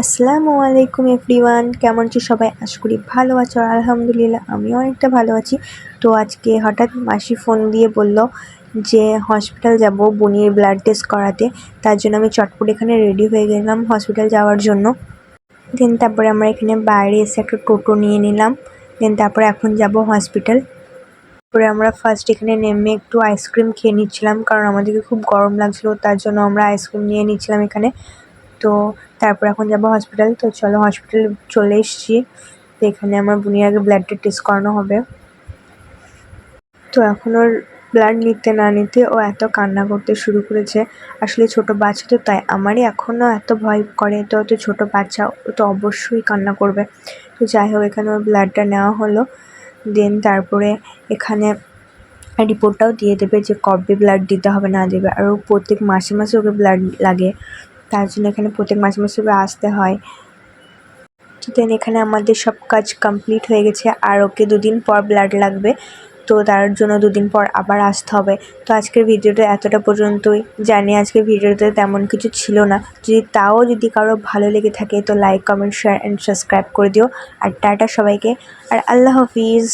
আসসালামু আলাইকুম এভরিওয়ান। কেমন আছো সবাই? আশা করি ভালো আছো। আলহামদুলিল্লাহ, আমিও অনেকটা ভালো আছি। তো আজকে হঠাৎ মাসি ফোন দিয়ে বলল যে, হসপিটাল যাব বুনির ব্লাড টেস্ট করাতে। তার জন্য আমি চটপট এখানে রেডি হয়ে গেলাম হসপিটাল যাওয়ার জন্য। দেন তারপরে আমরা এখানে বাইরে এসে একটা টোটো নিয়ে নিলাম। দেন তারপরে এখন যাব হসপিটাল। তারপরে আমরা ফার্স্ট এখানে নেমে একটু আইসক্রিম খেয়ে নিচ্ছিলাম, কারণ আমাদেরকে খুব গরম লাগছিল। তার জন্য আমরা আইসক্রিম নিয়ে নিচ্ছিলাম এখানে। তো তারপর এখন যাব হসপিটাল তো চলো হসপিটাল চলে এসেছি। তো এখানে আমার বুনির আগে ব্লাডটা টেস্ট করানো হবে। তো এখন ওর ব্লাড নিতে না নিতে ও এত কান্না করতে শুরু করেছে। আসলে ছোট বাচ্চা তো তাই, আমারই এখনও এত ভয় করে। তো অত ছোট বাচ্চা, ও তো অবশ্যই কান্না করবে। তো যাই হোক, এখানে ওর ব্লাডটা নেওয়া হলো। দেন তারপরে এখানে রিপোর্টটাও দিয়ে দেবে যে কবে ব্লাড দিতে হবে না দেবে। আর প্রত্যেক মাসে মাসে ওকে ব্লাড লাগে। তার জন্য এখানে প্রত্যেক মাসে মাসে আসতে হয়। তো দেন এখানে আমাদের সব কাজ কমপ্লিট হয়ে গেছে আর ওকে দুদিন পর ব্লাড লাগবে। তো তার জন্য দুদিন পর আবার আসতে হবে। তো আজকের ভিডিওটা এতটা পর্যন্তই। জানি আজকের ভিডিওতে তেমন কিছু ছিল না। যদি তাও যদি কারও ভালো লেগে থাকে তো like comment share and subscribe করে দিও। আর টাটা সবাইকে। আর আল্লাহ হাফিজ।